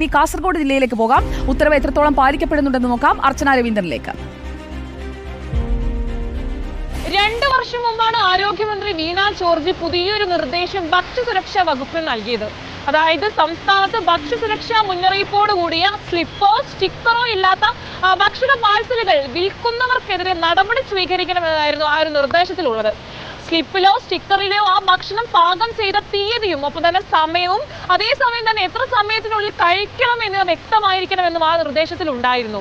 ഇനി കാസർഗോഡ് ജില്ലയിലേക്ക് പോകാം. ഉത്തരവ് എത്രത്തോളം പാലിക്കപ്പെടുന്നുണ്ടെന്ന് നോക്കാം. അർച്ചന രവീന്ദ്രനിലേക്ക്. രണ്ടു വർഷം മുമ്പാണ് ആരോഗ്യമന്ത്രി വീണ ജോർജ് പുതിയൊരു നിർദ്ദേശം ഭക്ഷ്യസുരക്ഷാ വകുപ്പിന് നൽകിയത്. അതായത് സംസ്ഥാനത്ത് ഭക്ഷ്യസുരക്ഷാ മുന്നറിയിപ്പോട് കൂടിയ സ്ലിപ്പോ സ്റ്റിക്കറോ ഇല്ലാത്ത ഭക്ഷണ പാഴ്സലുകൾ വിൽക്കുന്നവർക്കെതിരെ നടപടി സ്വീകരിക്കണമെന്നായിരുന്നു ആ ഒരു നിർദ്ദേശത്തിലുള്ളത്. സ്ലിപ്പിലോ സ്റ്റിക്കറിലോ ആ ഭക്ഷണം പാകം ചെയ്ത തീയതിയും ഒപ്പം തന്നെ സമയവും അതേസമയം തന്നെ എത്ര സമയത്തിനുള്ളിൽ കഴിക്കണം എന്ന് വ്യക്തമായിരിക്കണമെന്നും ആ നിർദ്ദേശത്തിൽ ഉണ്ടായിരുന്നു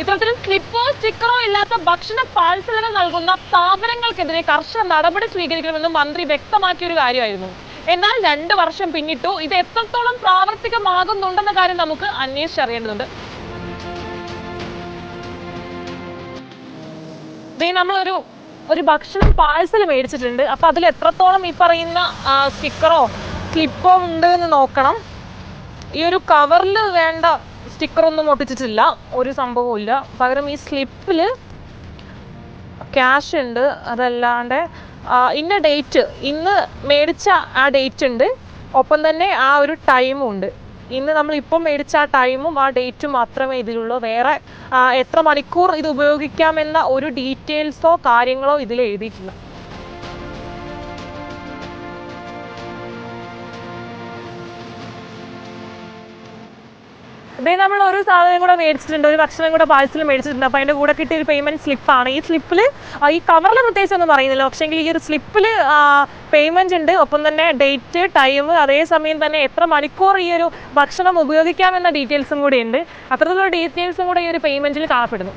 ഇത്തരത്തിൽ സ്ലിപ്പോ സ്റ്റിക്കറോ ഇല്ലാത്ത ഭക്ഷണ പാഴ്സലുകൾ നൽകുന്ന സ്ഥാപനങ്ങൾക്കെതിരെ കർശന നടപടി സ്വീകരിക്കണമെന്നും മന്ത്രി വ്യക്തമാക്കിയ ഒരു കാര്യമായിരുന്നു. എന്നാൽ രണ്ട് വർഷം പിന്നിട്ടു ഇത് എത്രത്തോളം പ്രാവർത്തികമാകുന്നുണ്ടെന്ന കാര്യം നമുക്ക് അന്വേഷിച്ചറിയേണ്ടതുണ്ട് നമ്മളൊരു ഒരു ഭക്ഷണം പാഴ്സൽ മേടിച്ചിട്ടുണ്ട്. അപ്പൊ അതിൽ എത്രത്തോളം ഈ പറയുന്ന സ്റ്റിക്കറോ ക്ലിപ്പോ ഉണ്ട് എന്ന് നോക്കണം. ഈ ഒരു കവറിൽ വേണ്ട സ്റ്റിക്കറൊന്നും ഒട്ടിച്ചിട്ടില്ല. ഒരു സംഭവവും ഇല്ല പകരം ഈ സ്ലിപ്പിൽ ക്യാഷ് ഉണ്ട്. അതല്ലാണ്ട് ഇന്ന ഡേറ്റ് ഇന്ന് മേടിച്ച ആ ഡേറ്റ് ഉണ്ട്. ഒപ്പം തന്നെ ആ ഒരു ടൈമും ഉണ്ട്. ഇന്ന് നമ്മൾ ഇപ്പം മേടിച്ച ആ ടൈമും ആ ഡേറ്റും മാത്രമേ ഇതിലുള്ളൂ. വേറെ എത്ര മണിക്കൂർ ഇത് ഉപയോഗിക്കാമെന്ന ഒരു ഡീറ്റെയിൽസോ കാര്യങ്ങളോ ഇതിൽ എഴുതിയിട്ടില്ല. ഇതേ നമ്മൾ ഒരു സാധനം കൂടെ മേടിച്ചിട്ടുണ്ട് ഒരു ഭക്ഷണം കൂടെ പാഴ്സൽ മേടിച്ചിട്ടുണ്ട്. അപ്പോൾ അതിന്റെ കൂടെ കിട്ടിയ ഒരു പേയ്മെന്റ് സ്ലിപ്പാണ് ഈ സ്ലിപ്പിൽ ഈ കവറിൽ പ്രത്യേകിച്ച് ഒന്നും പറയുന്നില്ല. പക്ഷേങ്കിൽ ഈ ഒരു സ്ലിപ്പിൽ പേയ്മെന്റ് ഉണ്ട്. ഒപ്പം തന്നെ ഡേറ്റ് ടൈം അതേസമയം തന്നെ എത്ര മണിക്കൂർ ഈ ഒരു ഭക്ഷണം ഉപയോഗിക്കാമെന്ന ഡീറ്റെയിൽസും കൂടി ഉണ്ട്. അത്തരത്തിലുള്ള ഡീറ്റെയിൽസും കൂടെ ഈ ഒരു പേയ്മെന്റിൽ കാണപ്പെടുന്നു.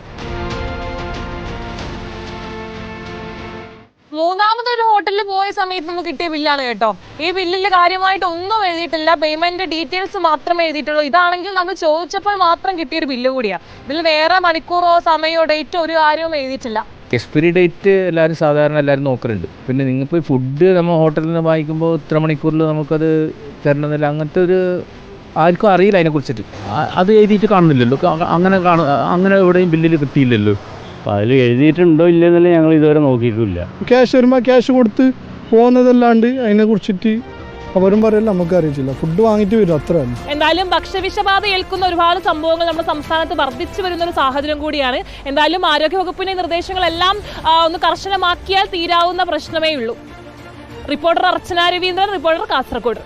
മൂന്നാമതൊരു ഹോട്ടലിൽ പോയ സമയത്ത് നമുക്ക് കിട്ടിയ ബില്ലാണ് കേട്ടോ. ഈ ബില്ലിൽ കാര്യമായിട്ട് ഒന്നും എഴുതിയിട്ടില്ല. പേയ്മെന്റ് ഡീറ്റെയിൽസ് മാത്രമേ എഴുതിയിട്ടുള്ളൂ. ഇതാണെങ്കിൽ നമ്മൾ ചോദിച്ചപ്പോൾ മാത്രം കിട്ടിയൊരു ബില്ല് കൂടിയാ. ഇതിൽ വേറെ മണിക്കൂറോ സമയമോ ഡേറ്റോ ഒരു കാര്യവും എഴുതിയിട്ടില്ല. എക്സ്പയറി ഡേറ്റ് എല്ലാവരും സാധാരണ എല്ലാവരും നോക്കലുണ്ട്. പിന്നെ നിങ്ങൾക്ക് ഫുഡ് നമ്മൾ ഹോട്ടലിൽ നിന്ന് വാങ്ങിക്കുമ്പോൾ ഇത്ര മണിക്കൂറിൽ നമുക്കത് തരണമെന്നില്ല. അങ്ങനത്തെ ഒരു ആർക്കും അറിയില്ല അതിനെക്കുറിച്ചിട്ട്. അത് എഴുതിയിട്ട് കാണുന്നില്ലല്ലോ. അങ്ങനെ കാണും അങ്ങനെ എവിടെയും ബില്ലിൽ കിട്ടിയില്ലല്ലോ. അപ്പോൾ അതിൽ എഴുതിയിട്ടുണ്ടോ ഇല്ലെന്നല്ല ഞങ്ങൾ ഇതുവരെ നോക്കിയിട്ടില്ല. ക്യാഷ് വരുമ്പോൾ ക്യാഷ് കൊടുത്ത് പോകുന്നതല്ലാണ്ട് അതിനെ കുറിച്ചിട്ട് അവരും പറയില്ല നമുക്ക് അറിയിച്ചില്ല ഫുഡ് വാങ്ങിയിട്ട് വരും അത്ര എന്തായാലും ഭക്ഷ്യവിഷബാധ ഏൽക്കുന്ന ഒരുപാട് സംഭവങ്ങൾ നമ്മുടെ സംസ്ഥാനത്ത് വർദ്ധിച്ചു വരുന്ന ഒരു സാഹചര്യം കൂടിയാണ്. എന്തായാലും ആരോഗ്യവകുപ്പിന്റെ നിർദ്ദേശങ്ങളെല്ലാം ഒന്ന് കർശനമാക്കിയാൽ തീരാവുന്ന പ്രശ്നമേ ഉള്ളൂ റിപ്പോർട്ടർ അർച്ചന രവീന്ദ്രൻ റിപ്പോർട്ടർ കാസർഗോഡ്.